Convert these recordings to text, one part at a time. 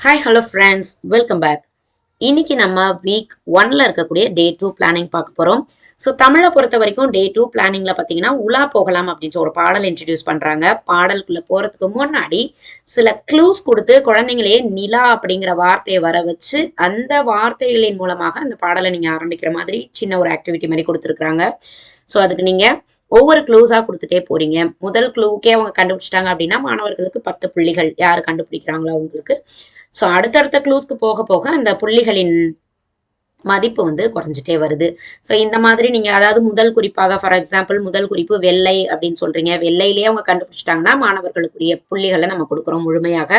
Hi hello friends welcome back இன்னைக்கு நம்ம week ஒன்ல இருக்கக்கூடிய டே டூ பிளானிங் பார்க்க போறோம். ஸோ தமிழை பொறுத்த வரைக்கும் டே டூ பிளானிங்ல பார்த்தீங்கன்னா உலா போகலாம் அப்படின்ற ஒரு பாடல் இன்ட்ரடியூஸ் பண்றாங்க. பாடலுக்குள்ள போறதுக்கு முன்னாடி சில க்ளூஸ் கொடுத்து குழந்தைங்களையே நிலா அப்படிங்கிற வார்த்தையை வர வச்சு அந்த வார்த்தைகளின் மூலமாக அந்த பாடலை நீங்க ஆரம்பிக்கிற மாதிரி சின்ன ஒரு ஆக்டிவிட்டி மாதிரி கொடுத்துருக்காங்க ஸோ அதுக்கு நீங்க ஒவ்வொரு க்ளூஸா கொடுத்துட்டே போறீங்க. முதல் க்ளூக்கே அவங்க கண்டுபிடிச்சிட்டாங்க அப்படின்னா மாணவர்களுக்கு பத்து புள்ளிகள் யார் கண்டுபிடிக்கிறாங்களோ அவங்களுக்கு. ஸோ அடுத்தடுத்த க்ளூஸ்க்கு போக போக அந்த புள்ளிகளின் மதிப்பு வந்து குறைஞ்சிட்டே வருது. ஸோ இந்த மாதிரி நீங்க அதாவது முதல் குறிப்பாக ஃபார் எக்ஸாம்பிள் முதல் குறிப்பு வெள்ளை அப்படின்னு சொல்றீங்க. வெள்ளையிலேயே அவங்க கண்டுபிடிச்சிட்டாங்கன்னா மாணவர்களுக்குரிய புள்ளிகளை நம்ம கொடுக்குறோம் முழுமையாக.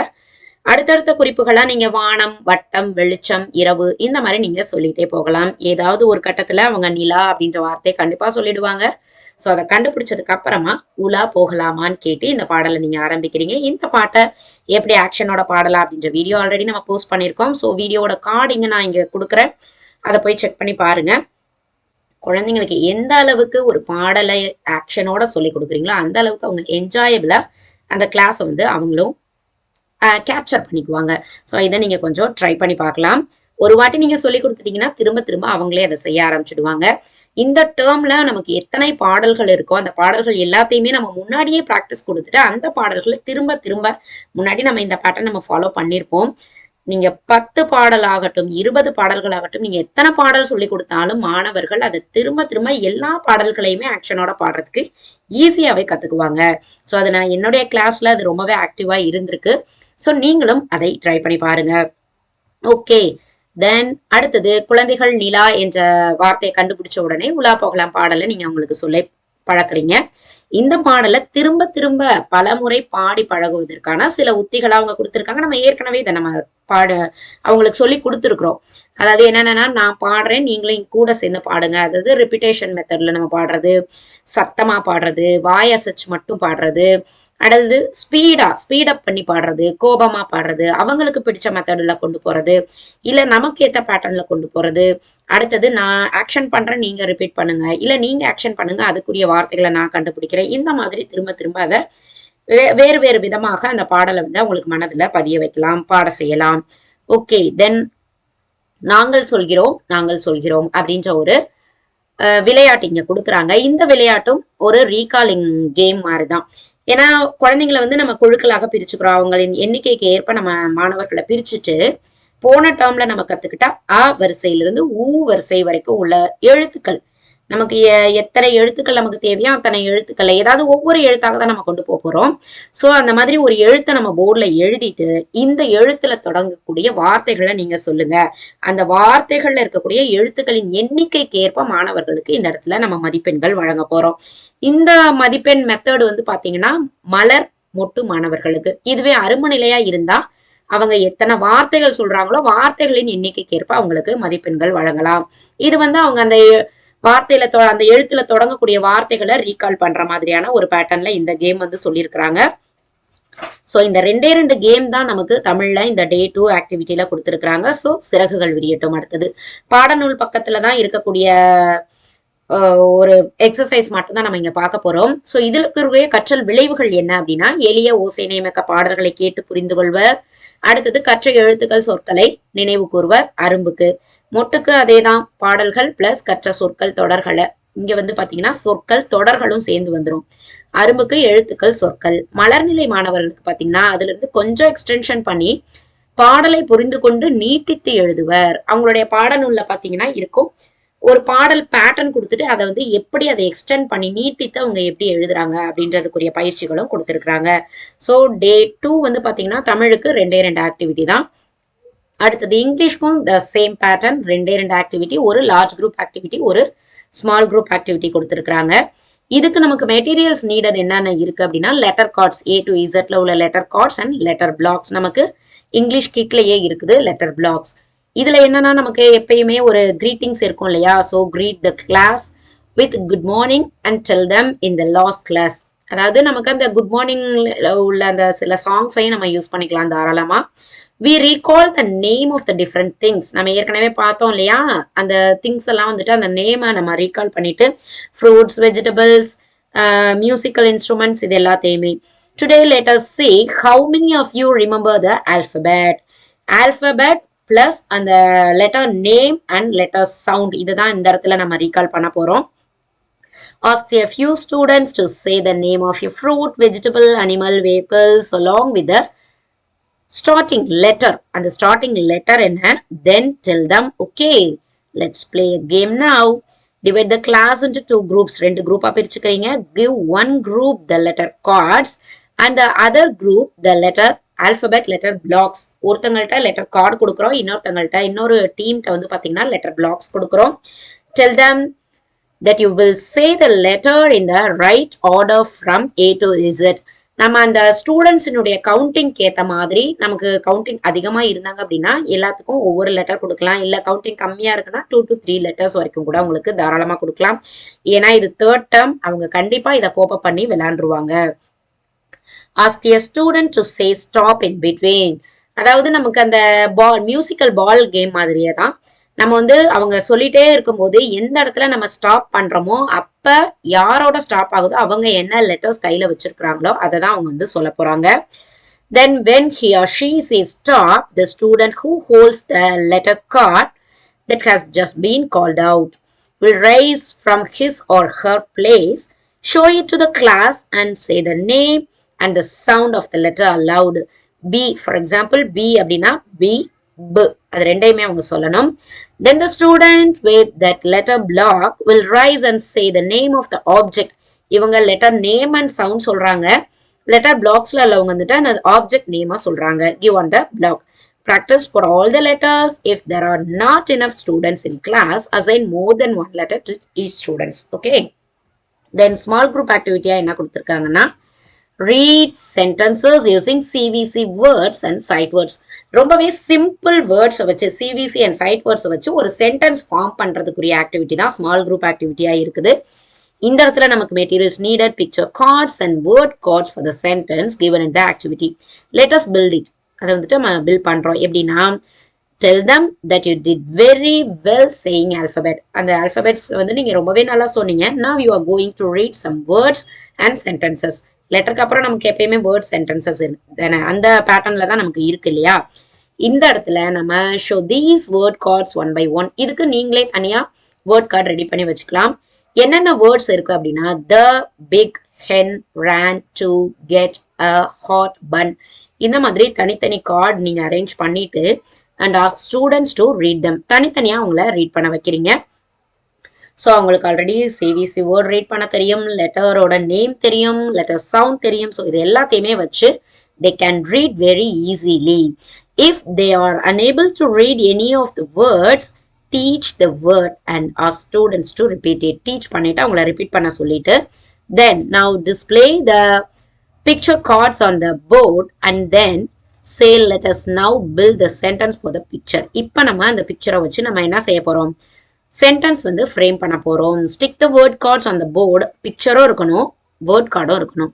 அடுத்தடுத்த குறிப்புகளா நீங்க வானம் வட்டம் வெளிச்சம் இரவு இந்த மாதிரி நீங்க சொல்லிட்டே போகலாம். ஏதாவது ஒரு கட்டத்துல அவங்க நிலா அப்படின்ற வார்த்தையை கண்டிப்பா சொல்லிடுவாங்க. ஸோ அதை கண்டுபிடிச்சதுக்கு அப்புறமா உலா போகலாமான்னு கேட்டு இந்த பாடலை நீங்க ஆரம்பிக்கிறீங்க. இந்த பாட்டை எப்படி ஆக்ஷனோட பாடலாம் அப்படின்ற வீடியோ ஆல்ரெடி நம்ம போஸ்ட் பண்ணியிருக்கோம். ஸோ வீடியோவோட கார்டு நான் இங்க கொடுக்குறேன். அதை போய் செக் பண்ணி பாருங்க. குழந்தைங்களுக்கு எந்த அளவுக்கு ஒரு பாடலை ஆக்ஷனோட சொல்லி கொடுக்குறீங்களோ அந்த அளவுக்கு அவங்க என்ஜாயபிளா அந்த கிளாஸை வந்து அவங்களும் கேப்சர் பண்ணிக்குவாங்க. ஸோ இதை நீங்க கொஞ்சம் ட்ரை பண்ணி பார்க்கலாம். ஒரு வாட்டி நீங்க சொல்லி கொடுத்துட்டீங்கன்னா திரும்ப திரும்ப அவங்களே அதை செய்ய ஆரம்பிச்சிடுவாங்க. இந்த டேர்ம்ல நமக்கு எத்தனை பாடல்கள் இருக்கோ அந்த பாடல்கள் எல்லாத்தையுமே நம்ம முன்னாடியே ப்ராக்டிஸ் கொடுத்துட்டு அந்த பாடல்களை திரும்ப திரும்ப முன்னாடி நம்ம இந்த பேட்டர்ன் நம்ம ஃபாலோ பண்ணியிருப்போம். நீங்க பத்து பாடல் ஆகட்டும் இருபது பாடல்கள் ஆகட்டும் நீங்க எத்தனை பாடல் சொல்லி கொடுத்தாலும் மாணவர்கள் அதை திரும்ப திரும்ப எல்லா பாடல்களையுமே ஆக்ஷனோட பாடுறதுக்கு ஈஸியாவே கத்துக்குவாங்க. ஸோ அது நான் என்னுடைய கிளாஸ்ல அது ரொம்பவே ஆக்டிவா இருந்திருக்கு. ஸோ நீங்களும் அதை ட்ரை பண்ணி பாருங்க. ஓகே தென் அடுத்தது குழந்தைகள் நிலா என்ற வார்த்தையை கண்டுபிடிச்ச உடனே உலா போகலாம் பாடலை நீங்க அவங்களுக்கு சொல்லி பழக்கிறீங்க. இந்த பாடலை திரும்ப திரும்ப பல முறை பாடி பழகுவதற்கான சில உத்திகளை அவங்க கொடுத்துருக்காங்க. நம்ம ஏற்கனவே இதை நம்ம பாட அவங்களுக்கு சொல்லி கொடுத்துருக்குறோம். அதாவது என்னென்னா நான் பாடுறேன் நீங்களும் கூட சேர்ந்து பாடுங்க. அதாவது ரிப்பிட்டேஷன் மெத்தடில் நம்ம பாடுறது சத்தமாக பாடுறது வாய் அசைச்சு மட்டும் பாடுறது அடுத்தது ஸ்பீடாக ஸ்பீடப் பண்ணி பாடுறது கோபமாக பாடுறது அவங்களுக்கு பிடிச்ச மெத்தடில் கொண்டு போகிறது இல்லை நமக்கு ஏற்ற பேட்டர்னில் கொண்டு போகிறது அடுத்தது நான் ஆக்ஷன் பண்ணுறேன் நீங்கள் ரிப்பீட் பண்ணுங்கள் இல்லை நீங்கள் ஆக்ஷன் பண்ணுங்கள் அதுக்குரிய வார்த்தைகளை நான் கண்டுபிடிக்கிறேன். இந்த மாதிரி திரும்ப திரும்ப அதை வேறு வேறு விதமாக அந்த பாடலை வந்து அவங்களுக்கு மனதுல பதிய வைக்கலாம் பாட செய்யலாம். ஓகே தென் நாங்கள் சொல்கிறோம் நாங்கள் சொல்கிறோம் அப்படின்ற ஒரு விளையாட்டு இங்க கொடுக்குறாங்க. இந்த விளையாட்டும் ஒரு ரீகாலிங் கேம் மாதிரி தான் ஏன்னா குழந்தைங்களை வந்து நம்ம குழுக்களாக பிரிச்சுக்கிறோம். அவங்களின் எண்ணிக்கைக்கு ஏற்ப நம்ம மாணவர்களை பிரிச்சுட்டு போன டேர்ம்ல நம்ம கத்துக்கிட்டா அ வரிசையிலிருந்து ஊ வரிசை வரைக்கும் உள்ள எழுத்துக்கள் நமக்கு எ- எத்தனை எழுத்துக்கள் நமக்கு தேவையோ அத்தனை எழுத்துக்களை ஏதாவது ஒவ்வொரு எழுத்தாக தான் நம்ம கொண்டு போக போறோம். ஸோ அந்த மாதிரி ஒரு எழுத்தை நம்ம போர்டில் எழுதிட்டு இந்த எழுத்துல தொடங்கக்கூடிய வார்த்தைகளை நீங்க சொல்லுங்க. அந்த வார்த்தைகள்ல இருக்கக்கூடிய எழுத்துக்களின் எண்ணிக்கைக்கு ஏற்ப மாணவர்களுக்கு இந்த இடத்துல நம்ம மதிப்பெண்கள் வழங்க போறோம். இந்த மதிப்பெண் மெத்தடு வந்து பாத்தீங்கன்னா மலர் மொட்டு மாணவர்களுக்கு. இதுவே அரும நிலையா இருந்தா அவங்க எத்தனை வார்த்தைகள் சொல்றாங்களோ வார்த்தைகளின் எண்ணிக்கைக்கு ஏற்ப அவங்களுக்கு மதிப்பெண்கள் வழங்கலாம். இது வந்து அவங்க அந்த வார்த்தையில அந்த எழுத்துல தொடங்கக்கூடிய வார்த்தைகளை ரீகால் பண்ற மாதிரியான ஒரு பேட்டர்ன்ல இந்த கேம் வந்து சொல்லியிருக்கிறாங்க. ஸோ இந்த ரெண்டே ரெண்டு கேம் தான் நமக்கு தமிழ்ல இந்த டே டூ ஆக்டிவிட்டியில கொடுத்துருக்காங்க ஸோ சிறகுகள் விரியட்டும் அடுத்தது. பாடநூல் பக்கத்துல தான் இருக்கக்கூடிய ஒரு எக்ஸசைஸ் மட்டும்தான் நம்ம இங்க பார்க்க போறோம். ஸோ இதில் இருக்கிற கற்றல் விளைவுகள் என்ன அப்படின்னா எளிய ஓசை நியமக்க பாடல்களை கேட்டு புரிந்து கொள்வர். அடுத்தது கற்ற எழுத்துக்கள் சொற்களை நினைவு கூறுவர் அரும்புக்கு. மொட்டுக்கு அதேதான் பாடல்கள் பிளஸ் கற்ற சொற்கள் தொடர்களை. இங்க வந்து பாத்தீங்கன்னா சொற்கள் தொடர்களும் சேர்ந்து வந்துடும் அரும்புக்கு எழுத்துக்கள் சொற்கள். மலர்நிலை மாணவர்களுக்கு பாத்தீங்கன்னா அதுல இருந்து கொஞ்சம் எக்ஸ்டென்ஷன் பண்ணி பாடலை புரிந்து கொண்டு நீட்டித்து எழுதுவர். அவங்களுடைய பாடநூல்ல பாத்தீங்கன்னா இருக்கும். ஒரு பாடல் பேட்டர்ன் கொடுத்துட்டு அதை வந்து எப்படி அதை எக்ஸ்டெண்ட் பண்ணி நீட்டித்து அவங்க எப்படி எழுதுறாங்க அப்படின்றதுக்குரிய பயிற்சிகளும் கொடுத்துருக்குறாங்க. ஸோ டே டூ வந்து பார்த்தீங்கன்னா தமிழுக்கு ரெண்டே ரெண்டு ஆக்டிவிட்டி தான். அடுத்தது இங்கிலீஷ்க்கும் த சேம் பேட்டர்ன் ரெண்டே ரெண்டு ஆக்டிவிட்டி ஒரு லார்ஜ் குரூப் ஆக்டிவிட்டி ஒரு ஸ்மால் குரூப் ஆக்டிவிட்டி கொடுத்துருக்குறாங்க. இதுக்கு நமக்கு மெட்டீரியல்ஸ் நீடட் என்னென்ன இருக்குது அப்படின்னா லெட்டர் கார்ட்ஸ் ஏ டு இசட்ல உள்ள letter cards and letter blocks நமக்கு இங்கிலீஷ் கிட்லேயே இருக்குது லெட்டர் பிளாக்ஸ் இதுல என்னன்னா நமக்கு எப்பயுமே ஒரு கிரீட்டிங்ஸ் இருக்கும் இல்லையா? So greet the class with good morning and tell them in the last class அதாவது நமக்கு அந்த குட் மார்னிங் உள்ள அந்த சில சாங்ஸையும் நம்ம யூஸ் பண்ணிக்கலாம் தாராளமா. We recall the name of the different things நம்ம ஏற்கனவே பார்த்தோம் இல்லையா? அந்த திங்ஸ் எல்லாம் வந்துட்டு அந்த நேமை நம்ம ரீகால் பண்ணிட்டு ஃப்ரூட்ஸ் வெஜிடபிள்ஸ் மியூசிக்கல் இன்ஸ்ட்ருமெண்ட்ஸ் இது எல்லாத்தையுமே. Today let us see how many of you remember the alphabet alphabet plus அந்த letter name and letter sound இதுதான் இந்த இடத்துல நம்ம ரீகால் பண்ண போறோம் asked a few students to say the name of a fruit, vegetable, animal, vehicles along with the starting letter. And the starting letter என்ன then tell them okay let's play a game now. Divide the class into two groups. ரெண்டு குரூப்பா பிரிச்சுக்கிறீங்க give one group the letter cards and the other group the letter alphabet letter blocks ஒருத்தங்கள்ட்ட letter card கொடுக்குறோம் இன்னொருத்தங்கள்ட்ட இன்னொரு டீம்கிட்ட வந்து பார்த்தீங்கன்னா letter blocks கொடுக்குறோம். Tell them that you will say the letter in the right order from A to Z நம்ம அந்த ஸ்டூடெண்ட்ஸினுடைய கவுண்டிங்க்கு ஏற்ற மாதிரி நமக்கு கவுண்டிங் அதிகமாக இருந்தாங்க அப்படின்னா எல்லாத்துக்கும் ஒவ்வொரு லெட்டர் கொடுக்கலாம். இல்லை கவுண்டிங் கம்மியாக இருக்குன்னா டூ டு த்ரீ லெட்டர்ஸ் வரைக்கும் கூட உங்களுக்கு தாராளமாக கொடுக்கலாம். ஏன்னா இது தேர்ட் டேர்ம் அவங்க கண்டிப்பாக இதை கோப்பப் பண்ணி விளையாண்டுருவாங்க. Ask a student to say stop in between அதாவது நமக்கு அந்த பால் மியூசிக்கல் பால் கேம் மாதிரியே தான். நம்ம வந்து அவங்க சொல்லிட்டே இருக்கும்போது எந்த இடத்துல நம்ம ஸ்டாப் பண்றோமோ அப்ப யாரோட ஸ்டாப் ஆகுதோ அவங்க என்ன லெட்டர்ஸ் கையில வச்சிருக்கிறாங்களோ அதை தான் அவங்க வந்து சொல்ல போறாங்க. Then when he or she say stop the student who holds the letter card that has just been called out will rise from his or her place show it to the class and say the name and the sound of the letter aloud B for example B அப்படின்னா B பு அது ரெண்டையுமே அவங்க சொல்லணும் then the student with that letter block will rise and say the name of the object இவங்க letter name and sound சொல்றாங்க letter பிளாக்ஸ்ல உள்ளவங்க வந்துட்டு அந்த ஆப்ஜெக்ட் நேமா சொல்றாங்க give on the block practice for all the letters if there are not enough students in class, assign more than one letter to each students okay then small group activity என்ன கொடுத்திருக்காங்கன்னா read sentences using CVC words and sight words. ரொம்பவே simple வேர்ட்ஸை வச்சு CVC and sight வேர்ட்ஸை வச்சு ஒரு sentence form பண்ணுறதுக்குரிய activity தான் ஸ்மால் குரூப் ஆக்டிவிட்டியாக இருக்குது. இந்த இடத்துல நமக்கு materials needed picture cards and word cards for the sentence given in the activity let's build it அதை வந்துட்டு நம்ம பில்ட் பண்ணுறோம் எப்படின்னா tell them that you did very well saying alphabet அந்த ஆல்பபெட்ஸ் வந்து நீங்கள் ரொம்பவே நல்லா சொன்னீங்க. Now you are going to read some words and sentences லெட்டருக்கு அப்புறம் நமக்கு எப்பயுமே வேர்ட் சென்டென்சஸ் தானே? அந்த பேட்டர்ன்ல தான் நமக்கு இருக்கு இல்லையா? இந்த இடத்துல நம்ம show these word cards one by one இதுக்கு நீங்களே தனியா வேர்ட் கார்டு ரெடி பண்ணி வச்சுக்கலாம். என்னென்ன வேர்ட்ஸ் இருக்கு அப்படின்னா the big hen ran to get a hot bun இந்த மாதிரி தனித்தனி கார்டு நீங்க அரேஞ்ச் பண்ணிட்டு and of students to read them தனித்தனியா உங்களை ரீட் பண்ண வைக்கிறீங்க. ஸோ அவங்களுக்கு ஆல்ரெடி சிவிசி வேர்ட் ரீட் பண்ண தெரியும் லெட்டரோட நேம் தெரியும் லெட்டர் சவுண்ட் தெரியும். ஸோ இது எல்லாத்தையுமே வச்சு they can read very easily if they are unable to read any of the words teach the word and are students to repeat it teach பண்ணிட்டு அவங்கள ரிப்பீட் பண்ண சொல்லிட்டு then now display the picture cards on the board and then say let us now fill the sentence for the picture இப்போ நம்ம அந்த பிக்சரை வச்சு நம்ம என்ன செய்ய போகிறோம் சென்டென்ஸ் வந்து ஃப்ரேம் பண்ண போகிறோம் stick the word cards on the board பிக்சரும் இருக்கணும். வேர்ட் கார்டும் இருக்கணும்.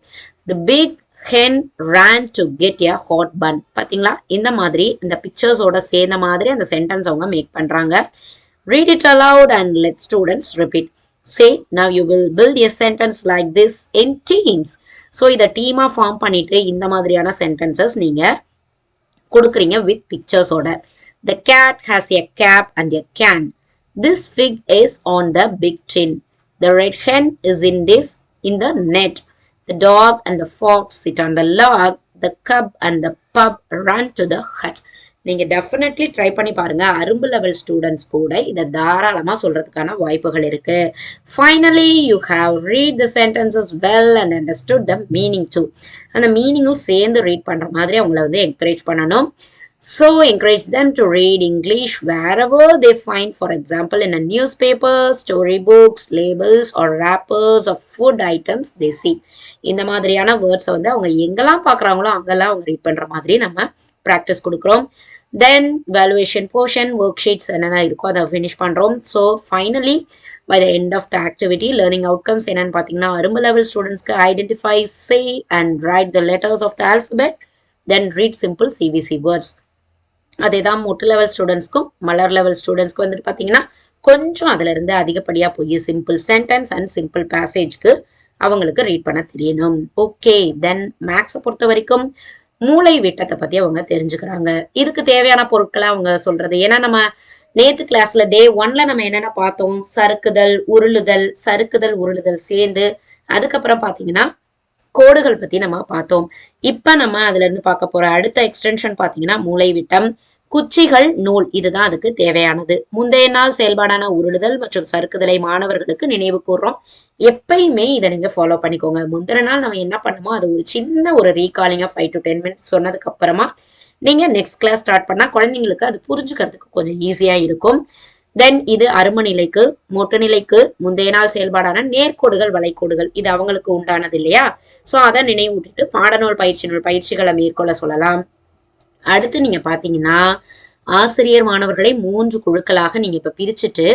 The big hen ran to get a hot bun பார்த்தீங்களா இந்த மாதிரி இந்த பிக்சர்ஸோட சேர்ந்த மாதிரி அந்த சென்டென்ஸ் அவங்க மேக் பண்ணுறாங்க read it aloud and let students repeat say now you will build a sentence like this in teams so இதை டீமாக ஃபார்ம் பண்ணிட்டு இந்த மாதிரியான சென்டென்சஸ் நீங்கள் கொடுக்குறீங்க with பிக்சர்ஸோட the cat has a cap and a can This fig is on the big tin. The red hen is in this in the net. The dog and the fox sit on the log. The cub and the pup run to the hut. நீங்க definitely try பண்ணி பாருங்க அரும்பு level students கூட இதை தாராளமா சொல்றதுக்கான வாய்ப்புகள் இருக்கு finally you have read the sentences well and understood the meaning too அந்த மீனிங்கும் சேர்ந்து ரீட் பண்ற மாதிரி அவங்கள வந்து என்கரேஜ் பண்ணணும் So encourage them to read English wherever they find, for example, in a newspaper, storybooks, labels, or wrappers of food items they see. இந்த மாதிரியான வேர்ட்ஸை வந்து அவங்க எங்கெல்லாம் பார்க்குறாங்களோ அங்கெல்லாம் அவங்க ரீட் பண்ணுற மாதிரி நம்ம ப்ராக்டிஸ் கொடுக்குறோம். Then valuation portion work sheets என்னென்ன இருக்கோ அதை ஃபினிஷ் பண்ணுறோம் so finally by the end of the activity learning outcomes என்னென்னு பார்த்தீங்கன்னா அரும்பு லெவல் ஸ்டூடெண்ட்ஸ்க்கு identify say and write the letters of the alphabet then read simple CBC words அதே தான் மொட்டு லெவல் ஸ்டூடெண்ட்ஸ்க்கும் மலர் லெவல் ஸ்டூடெண்ட்ஸ்க்கு வந்துட்டு பார்த்தீங்கன்னா கொஞ்சம் அதிலிருந்து அதிகப்படியாக போய் சிம்பிள் சென்டென்ஸ் அண்ட் சிம்பிள் பேசேஜ்க்கு அவங்களுக்கு ரீட் பண்ண தெரியணும். ஓகே தென் மேக்ஸை பொறுத்த வரைக்கும் மூளை விட்டத்தை பற்றி அவங்க தெரிஞ்சுக்கிறாங்க. இதுக்கு தேவையான பொருட்களை அவங்க சொல்றது. ஏன்னா நம்ம நேத்து கிளாஸ்ல டே ஒன்ல நம்ம என்னென்ன பார்த்தோம்? சறுக்குதல் உருளுதல் சறுக்குதல் உருளுதல் சேர்ந்து அதுக்கப்புறம் பார்த்தீங்கன்னா கோடுகள் பத்தி நம்ம பார்த்தோம். இப்ப நம்ம அதுல இருந்து பார்க்க போற அடுத்த எக்ஸ்டென்ஷன் பாத்தீங்கன்னா மூளை விட்டம் குச்சிகள் நூல். இதுதான் அதுக்கு தேவையானது. முந்தைய நாள் செயல்பாடான உருளுதல் மற்றும் சறுக்குதலை மாணவர்களுக்கு நினைவு கூறுறோம் எப்பயுமே இதை நீங்க ஃபாலோ பண்ணிக்கோங்க. முந்தின நாள் நம்ம என்ன பண்ணுமோ அது ஒரு சின்ன ஒரு ரீகாலிங்கா ஃபைவ் டு டென் மினிட்ஸ் சொன்னதுக்கு அப்புறமா நீங்க நெக்ஸ்ட் கிளாஸ் ஸ்டார்ட் பண்ணா குழந்தைங்களுக்கு அது புரிஞ்சுக்கிறதுக்கு கொஞ்சம் ஈஸியா இருக்கும். தென் இது அரும நிலைக்கு மொட்டு நிலைக்கு முந்தைய நாள் செயல்பாடான நேர்கோடுகள் வலைக்கோடுகள் இது அவங்களுக்கு உண்டானது இல்லையா? சோ அதை நினைவூட்டிட்டு பாடநூல் பயிற்சி நூல் பயிற்சிகளை மேற்கொள்ள சொல்லலாம். அடுத்து நீங்க பாத்தீங்கன்னா ஆசிரியர் மாணவர்களை மூன்று குழுக்களாக நீங்க இப்ப பிரிச்சுட்டு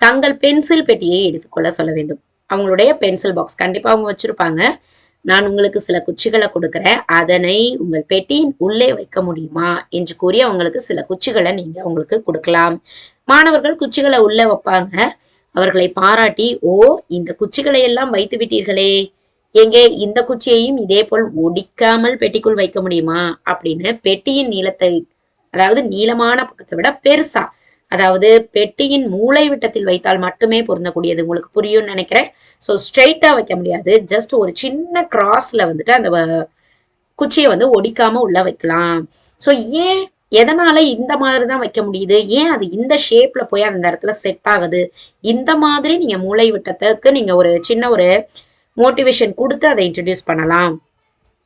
தங்கள் பென்சில் பெட்டியை எடுத்துக்கொள்ள சொல்ல வேண்டும். அவங்களுடைய பென்சில் பாக்ஸ். கண்டிப்பா அவங்க வச்சிருப்பாங்க. நான் உங்களுக்கு சில குச்சிகளை கொடுக்குறேன். அதனை உங்கள் பெட்டியின் உள்ளே வைக்க முடியுமா? என்று கூறி அவங்களுக்கு சில குச்சிகளை நீங்க அவங்களுக்கு கொடுக்கலாம். மாணவர்கள் குச்சிகளை உள்ள வைப்பாங்க. அவர்களை பாராட்டி ஓ இந்த குச்சிகளை எல்லாம் வைத்து விட்டீர்களே. எங்கே? இந்த குச்சியையும் இதே போல் ஒடிக்காமல் பெட்டிக்குள் வைக்க முடியுமா? அப்படின்னு பெட்டியின் நீளத்தை அதாவது நீளமான பக்கத்தை விட பெருசா அதாவது பெட்டியின் மூளை விட்டத்தில் வைத்தால் மட்டுமே பொருந்தக்கூடியது. உங்களுக்கு புரியும்னு நினைக்கிறேன். ஸோ ஸ்ட்ரைட்டா வைக்க முடியாது. ஜஸ்ட் ஒரு சின்ன கிராஸ்ல வந்துட்டு அந்த வ- குச்சியை வந்து ஒடிக்காம உள்ள வைக்கலாம். ஸோ ஏன் எதனால இந்த மாதிரி தான் வைக்க முடியுது? ஏன் அது இந்த ஷேப்ல போய் அந்த இடத்துல செட் ஆகுது? இந்த மாதிரி நீங்க மூளை விட்டத்துக்கு நீங்க ஒரு சின்ன ஒரு மோட்டிவேஷன் கொடுத்து அதை இன்ட்ரடியூஸ் பண்ணலாம்.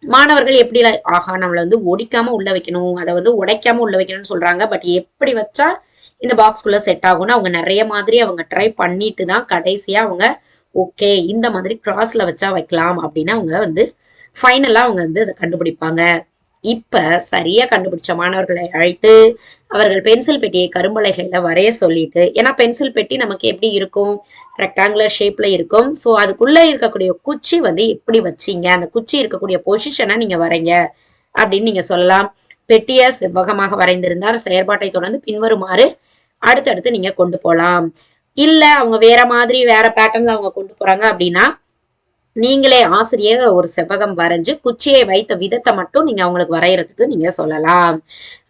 மாணவர்கள் எப்படி ஆகா நம்மளை வந்து ஒடிக்காம உள்ள வைக்கணும் அதை வந்து உடைக்காம உள்ள வைக்கணும்னு சொல்றாங்க. பட் எப்படி வச்சா இந்த பாக்ஸ்குள்ள செட் ஆகும்னு அவங்க நிறைய மாதிரி அவங்க ட்ரை பண்ணிட்டு தான் கடைசியா அவங்க ஓகே இந்த மாதிரி கிராஸ்ல வச்சா வைக்கலாம் அப்படின்னு அவங்க வந்து ஃபைனலா அவங்க வந்து அதை கண்டுபிடிப்பாங்க. இப்ப சரியா கண்டுபிடிச்ச மாணவர்களை அழைத்து அவர்கள் பென்சில் பெட்டியை கரும்பலகையில வரைய சொல்லிட்டு ஏன்னா பென்சில் பெட்டி நமக்கு எப்படி இருக்கும்? ரெக்டாங்குலர் ஷேப்ல இருக்கும். ஸோ அதுக்குள்ள இருக்கக்கூடிய குச்சி வந்து எப்படி வச்சீங்க? அந்த குச்சி இருக்கக்கூடிய பொசிஷனை நீங்க வரைங்க அப்படின்னு நீங்க சொல்லலாம். பெட்டிய செவ்வகமாக வரைந்திருந்தால் செயற்பாட்டை தொடர்ந்து பின்வருமாறு அடுத்தடுத்து நீங்க கொண்டு போகலாம் இல்ல அவங்க வேற மாதிரி வேற பேட்டர்ன்ல அவங்க கொண்டு போறாங்க அப்படின்னா நீங்களே ஆசிரியர் ஒரு செவ்வகம் வரைஞ்சு குச்சியை வைத்த விதத்தை மட்டும் நீங்க அவங்களுக்கு வரைகிறதுக்கு நீங்க சொல்லலாம்.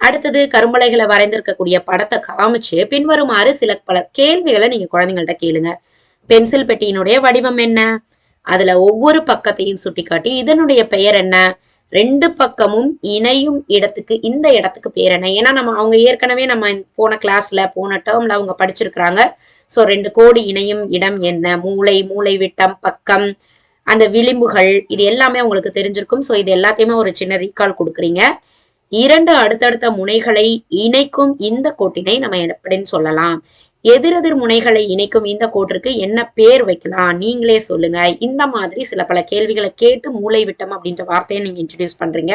அடுத்தது கரும்பலைகளை வரைந்திருக்கக்கூடிய படத்தை காமிச்சு பின்வருமாறு சில பல கேள்விகளை நீங்க குழந்தைங்கள்ட்ட கேளுங்க. பென்சில் பெட்டியினுடைய வடிவம் என்ன? அதுல ஒவ்வொரு பக்கத்தையும் சுட்டிக்காட்டி இதனுடைய பெயர் என்ன? ரெண்டு பக்கமும் இணையும் இடத்துக்கு இந்த இடத்துக்கு பேர் என்ன? ஏன்னா நம்ம அவங்க ஏற்கனவே நம்ம போன கிளாஸ்ல போன டேர்ம்ல அவங்க படிச்சிருக்கிறாங்க. ஸோ ரெண்டு கோடு இணையும் இடம் என்ன? மூளை மூளை விட்டம் பக்கம் அந்த விளிம்புகள் இது எல்லாமே உங்களுக்கு தெரிஞ்சிருக்கும். ஸோ இது எல்லாத்தையுமே ஒரு சின்ன ரீகால் கொடுக்குறீங்க. இரண்டு அடுத்தடுத்த முனைகளை இணைக்கும் இந்த கோட்டினை நம்ம எப்படின்னு சொல்லலாம். எதிரெதிர் முனைகளை இணைக்கும் இந்த கோட்டிற்கு என்ன பேர் வைக்கலாம்? நீங்களே சொல்லுங்க. இந்த மாதிரி சில பல கேள்விகளை கேட்டு மூளை விட்டம் அப்படின்ற வார்த்தையை நீங்க இன்ட்ரடியூஸ் பண்றீங்க.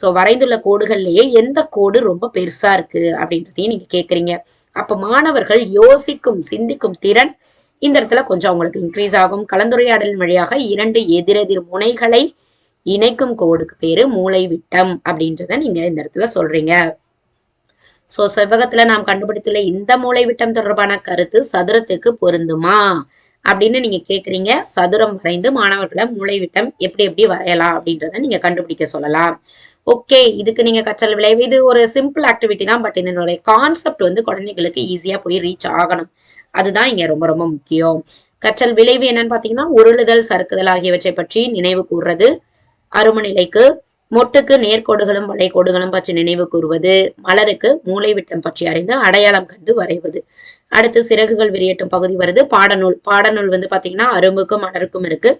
ஸோ வரைந்துள்ள கோடுகள்லயே எந்த கோடு ரொம்ப பெருசா இருக்கு அப்படின்றதையும் நீங்க கேக்குறீங்க. அப்ப மாணவர்கள் யோசிக்கும் சிந்திக்கும் திறன் இந்த இடத்துல கொஞ்சம் அவங்களுக்கு இன்க்ரீஸ் ஆகும். கலந்துரையாடலின் வழியாக இரண்டு எதிரெதிர் முனைகளை இணைக்கும் கோடுக்கு பேரு மூளை விட்டம் அப்படின்றத நீங்க இந்த இடத்துல சொல்றீங்க. சோ செவ்வகத்துல நாம் கண்டுபிடித்துள்ள இந்த மூளை விட்டம் தொடர்பான கருத்து சதுரத்துக்கு பொருந்துமா? அப்படின்னு நீங்க கேக்குறீங்க. சதுரம் வரைந்து மாணவர்களை மூளைவிட்டம் எப்படி எப்படி வரையலாம் அப்படின்றத நீங்க கண்டுபிடிக்க சொல்லலாம். ஓகே இதுக்கு நீங்க கற்றல் விளைவு இது ஒரு சிம்பிள் ஆக்டிவிட்டி தான். பட் இதனுடைய கான்செப்ட் வந்து குழந்தைகளுக்கு ஈஸியா போய் ரீச் ஆகணும். அதுதான் இங்க ரொம்ப ரொம்ப முக்கியம். கற்றல் விளைவு என்னன்னு பாத்தீங்கன்னா உருளுதல் சறுக்குதல் ஆகியவற்றை பற்றி நினைவு கூறுறது அருமநிலைக்கு மொட்டுக்கு நேர்கோடுகளும் வளைகோடுகளும் பற்றி நினைவு கூறுவது மலருக்கு மூளை விட்டம் பற்றி அறிந்து அடையாளம் கண்டு வரைவது. அடுத்து சிறகுகள் விரியட்டும் பகுதி வருது. பாடநூல் பாடநூல் வந்து பாத்தீங்கன்னா அரும்புக்கும் மலருக்கும் இருக்கு.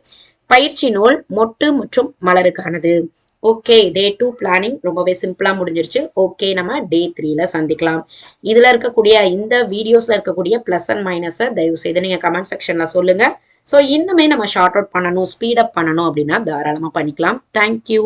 பயிற்சி நூல் மொட்டு மற்றும் மலருக்கானது. Okay day two planning. ரொம்பவே சிம்பிளா முடிஞ்சிருச்சு. ஓகே நம்ம டே த்ரீல சந்திக்கலாம். இதுல இருக்கக்கூடிய இந்த வீடியோஸ்ல இருக்கக்கூடிய பிளஸ் அண்ட் மைனஸை தயவு செய்து நீங்க கமெண்ட் செக்ஷன்ல சொல்லுங்க. ஸோ இன்னுமே நம்ம ஷார்ட் அவுட் பண்ணணும் ஸ்பீடப் பண்ணணும் அப்படின்னா தாராளமாக பண்ணிக்கலாம். தேங்க்யூ